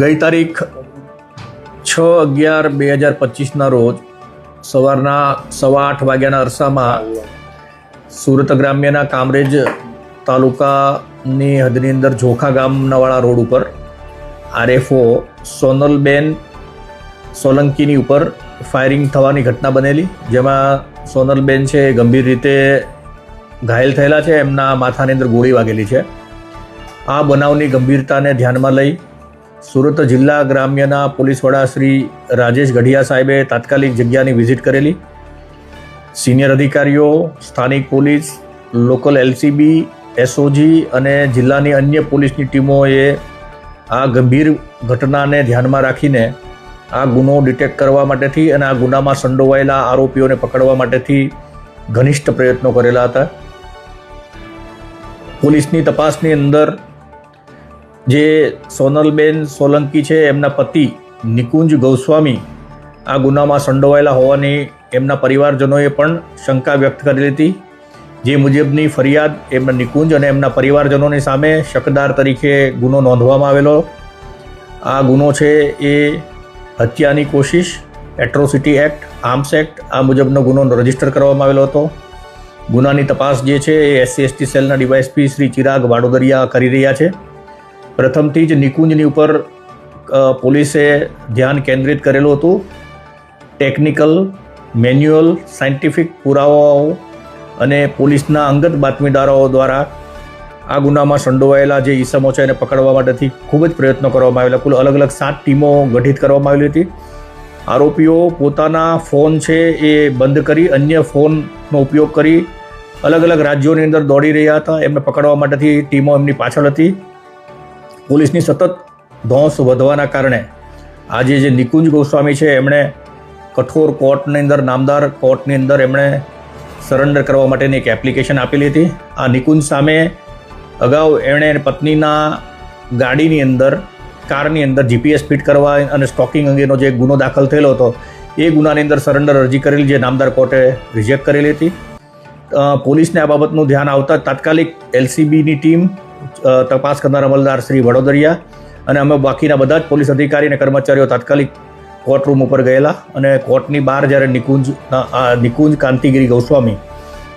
ગઈ તારીખ છ અગિયાર બે હજાર પચીસના રોજ સવારના સવા આઠ વાગ્યાના અરસામાં સુરત ગ્રામ્યના કામરેજ તાલુકાની હદની અંદર જોખા ગામનાવાળા રોડ ઉપર આરએફઓ સોનલબેન સોલંકીની ઉપર ફાયરિંગ થવાની ઘટના બનેલી, જેમાં સોનલબેન છે ગંભીર રીતે ઘાયલ થયેલા છે, એમના માથાની અંદર ગોળી વાગેલી છે. આ બનાવની ગંભીરતાને ધ્યાનમાં લઈ સુરત જિલ્લા ગ્રામ્યના પોલીસ વડા શ્રી રાજેશ ગઢિયા સાહેબે તાત્કાલિક જગ્યાની વિઝિટ કરેલી. સિનિયર અધિકારીઓ, સ્થાનિક પોલીસ, લોકલ એલસીબી, એસઓજી અને જિલ્લાની અન્ય પોલીસની ટીમોએ આ ગંભીર ઘટનાને ધ્યાનમાં રાખીને આ ગુનો ડિટેક્ટ કરવા માટેથી અને આ ગુનામાં સંડોવાયેલા આરોપીઓને પકડવા માટેથી ઘનિષ્ઠ પ્રયત્નો કરેલા હતા. પોલીસની તપાસની અંદર જે સોનલબેન સોલંકી છે, એમના પતિ નિકુંજ ગૌસ્વામી, આ ગુનામાં સંડોવાયેલા હોવાની એમના પરિવારજનોએ પણ શંકા વ્યક્ત કરી હતી. જે મુજબની ફરિયાદ એમના નિકુંજ અને એમના પરિવારજનોની સામે શકદાર તરીકે ગુનો નોંધવામાં આવેલો. આ ગુનો છે એ હત્યાની કોશિશ, એટ્રોસિટી એક્ટ, આર્મ્સ એક્ટ, આ મુજબનો ગુનો રજિસ્ટર કરવામાં આવેલો હતો. ગુનાની તપાસ જે છે એ એસસી, એસટી સેલના ડીવાયએસપી શ્રી ચિરાગ વાડોદરિયા કરી રહ્યા છે. પ્રથમથી જ નિકુંજની ઉપર પોલીસે ધ્યાન કેન્દ્રિત કરેલું હતું. ટેકનિકલ, મેન્યુઅલ, સાયન્ટિફિક પુરાવાઓ અને પોલીસના અંગત બાતમીદારો દ્વારા આ ગુનામાં સંડોવાયેલા જે ઈસમો છે એને પકડવા માટેથી ખૂબ જ પ્રયત્નો કરવામાં આવેલા. કુલ અલગ અલગ સાત ટીમો ગઠિત કરવામાં આવેલી હતી. આરોપીઓ પોતાના ફોન છે એ બંધ કરી અન્ય ફોનનો ઉપયોગ કરી અલગ અલગ રાજ્યોની અંદર દોડી રહ્યા હતા. એમને પકડવા માટેથી ટીમો એમની પાછળ હતી. પોલીસની સતત ધોંસ વધવાના કારણે આજે જે નિકુંજ ગોસ્વામી છે, એમણે કઠોર કોર્ટની અંદર, નામદાર કોર્ટની અંદર એમણે સરેન્ડર કરવા માટેની એક એપ્લિકેશન આપેલી હતી. આ નિકુંજ સામે અગાઉ એણે પત્નીના ગાડીની અંદર, કારની અંદર જીપીએસ ફિટ કરવા અને સ્ટોકિંગ અંગેનો જે ગુનો દાખલ થયેલો હતો, એ ગુનાની અંદર સરેન્ડર અરજી કરેલી, જે નામદાર કોર્ટે રિજેક્ટ કરેલી હતી. પોલીસને આ બાબતનું ધ્યાન આવતા તાત્કાલિક એલસીબીની ટીમ તપાસ કરનાર અમલદાર શ્રી વડોદરિયા અને અમે બાકીના બધા જ પોલીસ અધિકારી અને કર્મચારીઓ તાત્કાલિક કોર્ટરૂમ ઉપર ગયેલા અને કોર્ટની બહાર જ્યારે નિકુંજ નિકુંજ કાંતિગીરી ગોસ્વામી,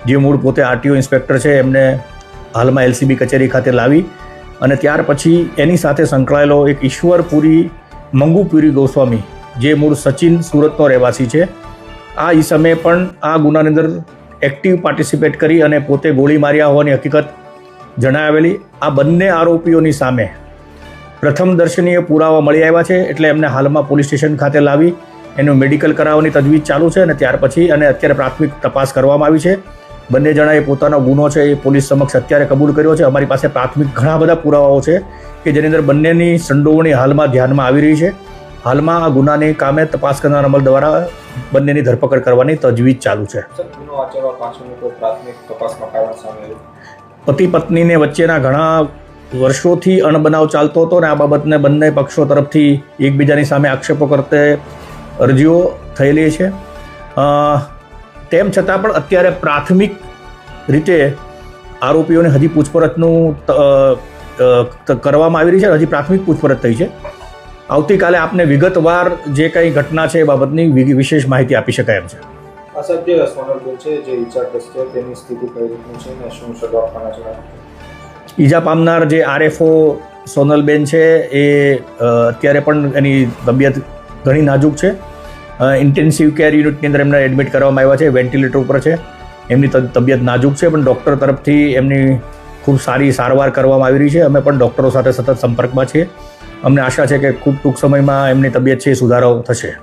જે મૂળ પોતે આરટીઓ ઇન્સ્પેક્ટર છે, એમને હાલમાં એલસીબી કચેરી ખાતે લાવી અને ત્યાર પછી એની સાથે સંકળાયેલો એક ઈશ્વરપુરી મંગુપુરી ગોસ્વામી, જે મૂળ સચિન સુરતનો રહેવાસી છે, આ ઈ સમયે પણ આ ગુનાની અંદર એક્ટિવ પાર્ટિસિપેટ કરી અને પોતે ગોળી માર્યા હોવાની હકીકત જણાવેલી આ બંને આરોપીઓની સામે પ્રથમ દર્શનીય પુરાવા મળી આવ્યા છે એટલે એમને હાલમાં પોલીસ સ્ટેશન ખાતે લાવી એનું મેડિકલ કરાવવાની તજવીજ ચાલુ છે અને ત્યાર પછી અને અત્યારે પ્રાથમિક તપાસ કરવામાં આવી છે. બંને જણાએ પોતાનો ગુનો છે એ પોલીસ સમક્ષ અત્યારે કબૂલ કર્યો છે. અમારી પાસે પ્રાથમિક ઘણા બધા પુરાવાઓ છે કે જેની અંદર બંનેની સંડોવણી હાલમાં ધ્યાનમાં આવી રહી છે. હાલમાં આ ગુનાની કામે તપાસ કરનાર અમલ દ્વારા બંનેની ધરપકડ કરવાની તજવીજ ચાલુ છે. પતિ પત્નીને વચ્ચેના ઘણા વર્ષોથી અણબનાવ ચાલતો હતો ને આ બાબતને બંને પક્ષો તરફથી એકબીજાની સામે આક્ષેપો કરતે અરજીઓ થયેલી છે. તેમ છતાં પણ અત્યારે પ્રાથમિક રીતે આરોપીઓને હજી પૂછપરછનું કરવામાં આવી રહી છે હજી પ્રાથમિક પૂછપરછ થઈ છે. આવતીકાલે આપને વિગતવાર જે કંઈ ઘટના છે એ બાબતની વિશેષ માહિતી આપી શકાય એમ છે. જે સોનલબેન છે, જે ઈજાગ્રસ્ત છે તેની સ્થિતિ કઈ રીતની છે ને શું સગા આપવાના છે? ઈજા પામનાર જે આરએફઓ સોનલબેન છે, એ અત્યારે પણ એની તબિયત ઘણી નાજુક છે. ઇન્ટેન્સિવ કેર યુનિટની અંદર એમને એડમિટ કરવામાં આવ્યા છે વેન્ટિલેટર ઉપર છે. એમની તબિયત નાજુક છે, પણ ડૉક્ટર તરફથી એમની ખૂબ સારી સારવાર કરવામાં આવી રહી છે. અમે પણ ડૉક્ટરો સાથે સતત સંપર્કમાં છીએ. અમને આશા છે કે ખૂબ ટૂંક સમયમાં એમની તબિયત છે એ સુધારો થશે.